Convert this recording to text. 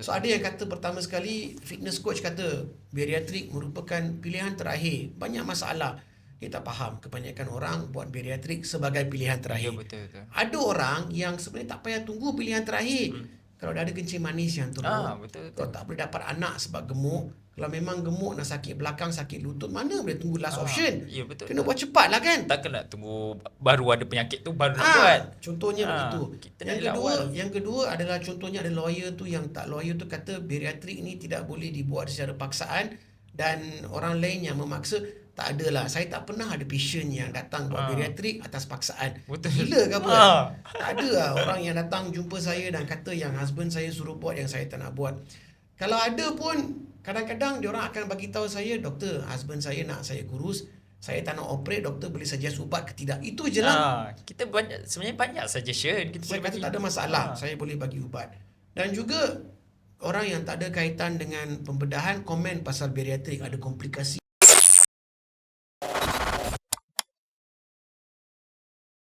So ada yang kata pertama sekali fitness coach kata bariatrik merupakan pilihan terakhir. Banyak masalah. Dia tak faham kebanyakan orang buat bariatrik sebagai pilihan Ya terakhir. betul betul. Ada orang yang sebenarnya tak payah tunggu pilihan terakhir. Hmm. Kalau dah ada kencing manis yang turun. Ah, betul, betul. Kalau tak boleh dapat anak sebab gemuk. Kalau memang gemuk nak sakit belakang, sakit lutut, mana boleh tunggu last Ah, option? ya, betul, Kena betul. buat cepat lah kan? Takkan nak tunggu baru ada penyakit tu baru nak Ah, buat. contohnya Ah, begitu. Yang kedua, awal. yang kedua adalah contohnya ada lawyer tu yang tak lawyer tu kata bariatrik ni tidak boleh dibuat secara paksaan dan orang lain yang memaksa tak adalah. Saya tak pernah ada patient yang datang buat Ah. bariatrik atas paksaan. Betul. Gila ke apa? Ah. Tak ada lah orang yang datang jumpa saya dan kata yang husband saya suruh buat yang saya tak nak buat. Kalau ada pun kadang-kadang dia orang akan bagi tahu saya, doktor, husband saya nak saya kurus, saya tak nak operate, doktor boleh suggest ubat ke tidak. Itu je lah. Ah, kita banyak sebenarnya banyak suggestion kita Saya kata bagi. tak ada masalah, Ah. saya boleh bagi ubat. Dan juga orang yang tak ada kaitan dengan pembedahan komen pasal bariatrik ada komplikasi